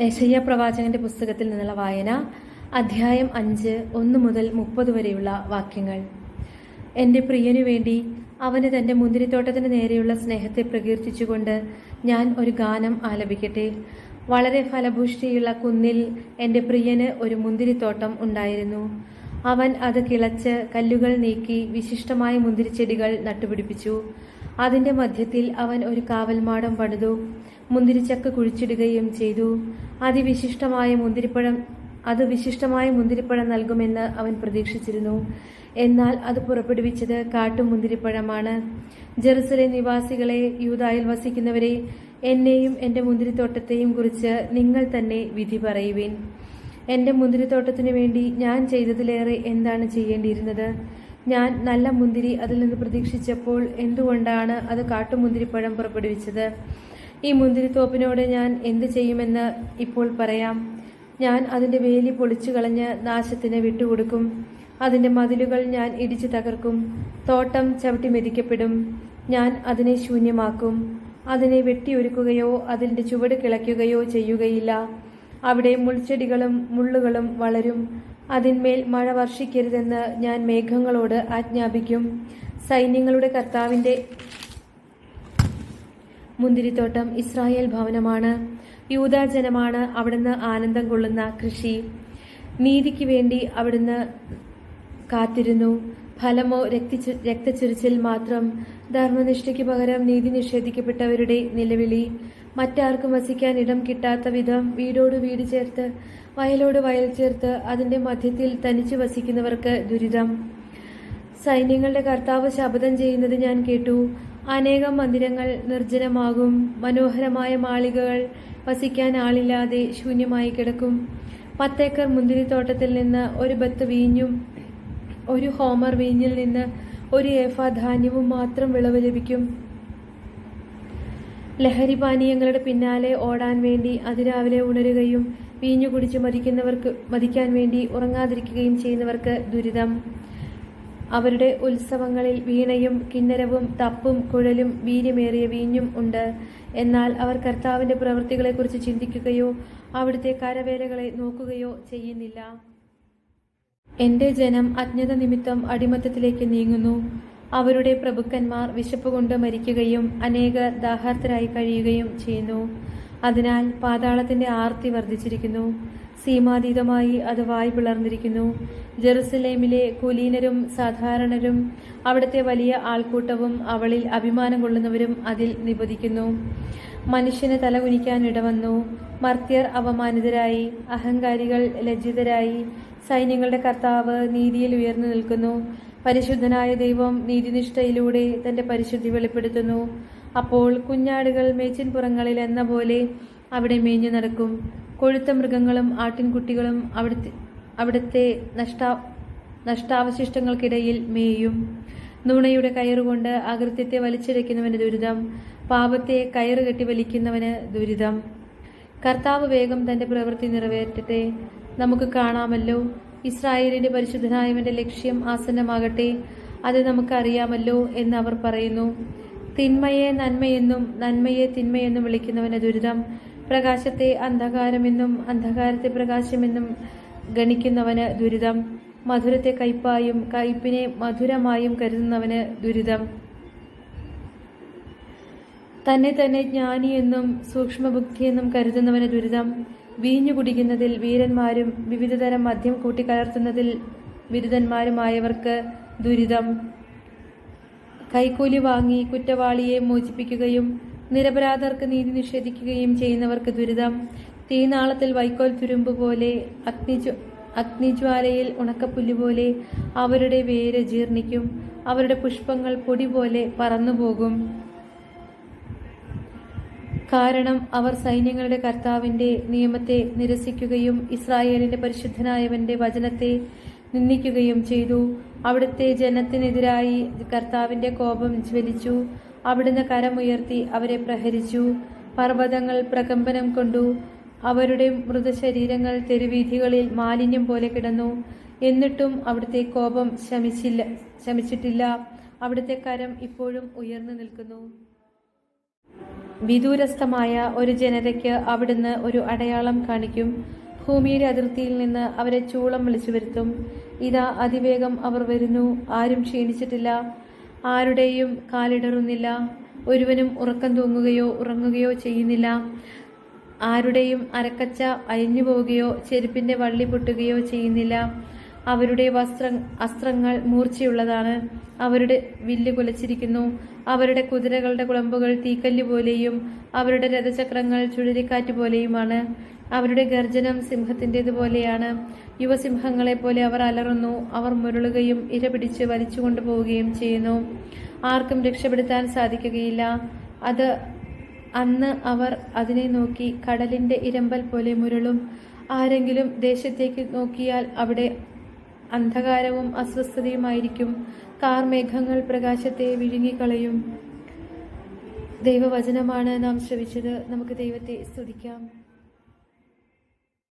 ഏശയ്യ പ്രവാചകന്റെ പുസ്തകത്തിൽ നിന്നുള്ള വായന അധ്യായം അഞ്ച് ഒന്ന് മുതൽ മുപ്പത് വരെയുള്ള വാക്യങ്ങൾ. എന്റെ പ്രിയനു വേണ്ടി അവന് തന്റെ മുന്തിരിത്തോട്ടത്തിന് നേരെയുള്ള സ്നേഹത്തെ പ്രകീർത്തിച്ചുകൊണ്ട് ഞാൻ ഒരു ഗാനം ആലപിക്കട്ടെ. വളരെ ഫലഭൂഷ്ടിയുള്ള കുന്നിൽ എന്റെ പ്രിയന് ഒരു മുന്തിരിത്തോട്ടം ഉണ്ടായിരുന്നു. അവൻ അത് കിളച്ച് കല്ലുകൾ നീക്കി വിശിഷ്ടമായ മുന്തിരിച്ചെടികൾ നട്ടുപിടിപ്പിച്ചു. അതിന്റെ മധ്യത്തിൽ അവൻ ഒരു കാവൽമാടം പണിതു മുന്തിരിച്ചക്ക് കുഴിച്ചിടുകയും ചെയ്തു. അതിവിശിഷ്ടമായ മുന്തിരിപ്പഴം അത് വിശിഷ്ടമായ മുന്തിരിപ്പഴം നൽകുമെന്ന് അവൻ പ്രതീക്ഷിച്ചിരുന്നു. എന്നാൽ അത് പുറപ്പെടുവിച്ചത് കാട്ടുമുന്തിരിപ്പഴമാണ് ജെറുസലേം നിവാസികളെ യൂതായിൽ വസിക്കുന്നവരെ എന്നെയും എന്റെ മുന്തിരിത്തോട്ടത്തെയും കുറിച്ച് നിങ്ങൾ തന്നെ വിധി പറയുവിൻ. എന്റെ മുന്തിരിത്തോട്ടത്തിനു വേണ്ടി ഞാൻ ചെയ്തതിലേറെ എന്താണ് ചെയ്യേണ്ടിയിരുന്നത്? ഞാൻ നല്ല മുന്തിരി അതിൽ നിന്ന് പ്രതീക്ഷിച്ചപ്പോൾ എന്തുകൊണ്ടാണ് അത് കാട്ടുമുന്തിരിപ്പഴം പുറപ്പെടുവിച്ചത്? ഈ മുന്തിരിത്തോപ്പിനോട് ഞാൻ എന്തു ചെയ്യുമെന്ന് ഇപ്പോൾ പറയാം. ഞാൻ അതിന്റെ വേലി പൊളിച്ചു കളഞ്ഞ് നാശത്തിന് വിട്ടുകൊടുക്കും. അതിന്റെ മതിലുകൾ ഞാൻ ഇടിച്ചു തകർക്കും. തോട്ടം ചവിട്ടി മെതിക്കപ്പെടും. ഞാൻ അതിനെ ശൂന്യമാക്കും. അതിനെ വെട്ടിയൊരുക്കുകയോ അതിന്റെ ചുവട് കിളയ്ക്കുകയോ ചെയ്യുകയില്ല. അവിടെ മുൾച്ചെടികളും മുള്ളുകളും വളരും. അതിന്മേൽ മഴ വർഷിക്കരുതെന്ന് ഞാൻ മേഘങ്ങളോട് ആജ്ഞാപിക്കും. സൈന്യങ്ങളുടെ കർത്താവിന്റെ മുന്തിരിത്തോട്ടം ഇസ്രായേൽ ഭവനമാണ്. യൂതാജനമാണ് അവിടുന്ന് ആനന്ദം കൊള്ളുന്ന കൃഷി. നീതിക്ക് വേണ്ടി അവിടുന്ന് കാത്തിരുന്നു. ഫലമോ രക്തി രക്തച്ചൊരിച്ചിൽ മാത്രം. ധർമ്മനിഷ്ഠയ്ക്ക് പകരം നീതി നിഷേധിക്കപ്പെട്ടവരുടെ നിലവിളി. മറ്റാർക്കും വസിക്കാൻ ഇടം കിട്ടാത്ത വിധം വീടോട് വീട് ചേർത്ത് വയലോട് വയൽ ചേർത്ത് അതിന്റെ മധ്യത്തിൽ തനിച്ചു വസിക്കുന്നവർക്ക് ദുരിതം. സൈന്യങ്ങളുടെ കർത്താവ് ശപഥം ചെയ്യുന്നത് ഞാൻ കേട്ടു. അനേകം മന്ദിരങ്ങൾ നിർജനമാകും. മനോഹരമായ മാളികകൾ വസിക്കാൻ ആളില്ലാതെ ശൂന്യമായി കിടക്കും. പത്തേക്കർ മുന്തിരിത്തോട്ടത്തിൽ നിന്ന് ഒരു ബത്ത് വീഞ്ഞും ഒരു ഹോമർ വീഞ്ഞിൽ നിന്ന് ഒരു ഏഫ ധാന്യവും മാത്രം വിളവ് ലഭിക്കും. ലഹരി പാനീയങ്ങളുടെ പിന്നാലെ ഓടാൻ വേണ്ടി അതിരാവിലെ ഉണരുകയും വീഞ്ഞു കുടിച്ച് മതിക്കുന്നവർക്ക് മതിക്കാൻ വേണ്ടി ഉറങ്ങാതിരിക്കുകയും ചെയ്യുന്നവർക്ക് ദുരിതം. അവരുടെ ഉത്സവങ്ങളിൽ വീണയും കിന്നരവും തപ്പും കുഴലും വീര്യമേറിയ വീഞ്ഞും ഉണ്ട്. എന്നാൽ അവർ കർത്താവിന്റെ പ്രവൃത്തികളെക്കുറിച്ച് ചിന്തിക്കുകയോ അവിടുത്തെ കരവേലകളെ നോക്കുകയോ ചെയ്യുന്നില്ല. എന്റെ ജനം അജ്ഞത നിമിത്തം അടിമത്തത്തിലേക്ക് നീങ്ങുന്നു. അവരുടെ പ്രഭുക്കന്മാർ വിശപ്പ് കൊണ്ട് മരിക്കുകയും അനേക ദാഹാർത്തരായി കഴിയുകയും ചെയ്യുന്നു. അതിനാൽ പാതാളത്തിന്റെ ആർത്തി വർദ്ധിച്ചിരിക്കുന്നു. സീമാതീതമായി അത് വായ് പിളർന്നിരിക്കുന്നു. ജെറുസലേമിലെ കുലീനരും സാധാരണരും അവിടുത്തെ വലിയ ആൾക്കൂട്ടവും അവളിൽ അഭിമാനം കൊള്ളുന്നവരും അതിൽ നിപതിക്കുന്നു മനുഷ്യന് തലകുനിക്കാൻ ഇടവന്നു. മർത്യർ അവമാനിതരായി അഹങ്കാരികൾ ലജ്ജിതരായി സൈന്യങ്ങളുടെ കർത്താവ് നീതിയിൽ ഉയർന്നു നിൽക്കുന്നു. പരിശുദ്ധനായ ദൈവം നീതിനിഷ്ഠയിലൂടെ തന്റെ പരിശുദ്ധി വെളിപ്പെടുത്തുന്നു. അപ്പോൾ കുഞ്ഞാടുകൾ മേച്ചിൻപുറങ്ങളിൽ എന്ന പോലെ അവിടെ മേഞ്ഞു നടക്കും. കൊഴുത്ത മൃഗങ്ങളും ആട്ടിൻകുട്ടികളും അവിടുത്തെ അവിടുത്തെ നഷ്ടാ നഷ്ടാവശിഷ്ടങ്ങൾക്കിടയിൽ മേയും. നുണയുടെ കയറുകൊണ്ട് അകൃത്യത്തെ വലിച്ചിഴയ്ക്കുന്നവന് ദുരിതം. പാപത്തെ കയറ് കെട്ടി വലിക്കുന്നവന് ദുരിതം. കർത്താവ് വേഗം തന്റെ പ്രവൃത്തി നിറവേറ്റട്ടെ. നമുക്ക് കാണാമല്ലോ. ഇസ്രായേലിന്റെ പരിശുദ്ധനായവന്റെ ലക്ഷ്യം ആസന്നമാകട്ടെ. അത് നമുക്കറിയാമല്ലോ എന്ന് അവർ പറയുന്നു. തിന്മയെ നന്മയെന്നും നന്മയെ തിന്മയെന്നും വിളിക്കുന്നവന് ദുരിതം. പ്രകാശത്തെ അന്ധകാരമെന്നും അന്ധകാരത്തെ പ്രകാശമെന്നും ഗണിക്കുന്നവന് ദുരിതം. മധുരത്തെ കയ്പായും കയ്പിനെ മധുരമായും കരുതുന്നവന് ദുരിതം. തന്നെ തന്നെ ജ്ഞാനിയെന്നും സൂക്ഷ്മബുദ്ധിയെന്നും കരുതുന്നവന് ദുരിതം. വീഞ്ഞു കുടിക്കുന്നതിൽ വീരന്മാരും വിവിധതരം മദ്യം കൂട്ടിക്കലർത്തുന്നതിൽ ബിരുദന്മാരുമായവർക്ക് ദുരിതം. കൈക്കൂലി വാങ്ങി കുറ്റവാളിയെ മോചിപ്പിക്കുകയും നിരപരാധർക്ക് നീതി നിഷേധിക്കുകയും ചെയ്യുന്നവർക്ക് ദുരിതം. തീനാളത്തിൽ വൈക്കോൽ തുരുമ്പ് പോലെ അഗ്നിജ്വ അഗ്നിജ്വാലയിൽ ഉണക്കപ്പുല്ല് അവരുടെ വേര് ജീർണിക്കും. അവരുടെ പുഷ്പങ്ങൾ പൊടി പോലെ പറന്നുപോകും. കാരണം അവർ സൈന്യങ്ങളുടെ കർത്താവിന്റെ നിയമത്തെ നിരസിക്കുകയും ഇസ്രായേലിന്റെ പരിശുദ്ധനായവന്റെ വചനത്തെ നിന്ദിക്കുകയും ചെയ്തു. അവിടുത്തെ ജനത്തിനെതിരായി കർത്താവിന്റെ കോപം ജ്വലിച്ചു. അവിടുന്ന് കരമുയർത്തി അവരെ പ്രഹരിച്ചു. പർവതങ്ങൾ പ്രകമ്പനം കൊണ്ടു. അവരുടെ മൃതശരീരങ്ങൾ തെരുവീഥികളിൽ മാലിന്യം പോലെ കിടന്നു. എന്നിട്ടും അവിടുത്തെ കോപം ശമിച്ചില്ല ശമിച്ചിട്ടില്ല. അവിടുത്തെ കരം ഇപ്പോഴും ഉയർന്നു നിൽക്കുന്നു. വിദൂരസ്ഥമായ ഒരു ജനതയ്ക്ക് അവിടുന്ന് ഒരു അടയാളം കാണിക്കും. ഭൂമിയുടെ അതിർത്തിയിൽ നിന്ന് അവരെ ചൂളം വിളിച്ചു വരുത്തും ഇതാ അതിവേഗം അവർ വരുന്നു. ആരും ക്ഷീണിച്ചിട്ടില്ല. ആരുടെയും കാലിടറുന്നില്ല. ഒരുവനും ഉറക്കം തൂങ്ങുകയോ ഉറങ്ങുകയോ ചെയ്യുന്നില്ല. ആരുടെയും അരക്കച്ച അയഞ്ഞു പോവുകയോ ചെരുപ്പിന്റെ വള്ളി പൊട്ടുകയോ ചെയ്യുന്നില്ല. അവരുടെ വസ്ത്ര അസ്ത്രങ്ങൾ മൂർച്ചയുള്ളതാണ്. അവരുടെ വില്ല് കുലച്ചിരിക്കുന്നു. അവരുടെ കുതിരകളുടെ കുളമ്പുകൾ തീക്കല്ല് പോലെയും അവരുടെ രഥചക്രങ്ങൾ ചുഴലിക്കാറ്റ് പോലെയുമാണ്. അവരുടെ ഗർജനം യുവസിംഹങ്ങളെ പോലെ അവർ അലറുന്നു അവർ മുരളുകയും ഇര പിടിച്ച് വലിച്ചു കൊണ്ടുപോവുകയും ചെയ്യുന്നു. ആർക്കും രക്ഷപ്പെടുത്താൻ സാധിക്കുകയില്ല. അത് അന്ന് അവർ അതിനെ നോക്കി കടലിന്റെ ഇരമ്പൽ പോലെ മുരളും. ആരെങ്കിലും ദേശത്തേക്ക് നോക്കിയാൽ അവിടെ അന്ധകാരവും അസ്വസ്ഥതയുമായിരിക്കും. കാർമേഘങ്ങൾ പ്രകാശത്തെ വിഴുങ്ങിക്കളയും. ദൈവവചനമാണ് നാം ശ്രവിച്ചത്. നമുക്ക് ദൈവത്തെ സ്തുതിക്കാം.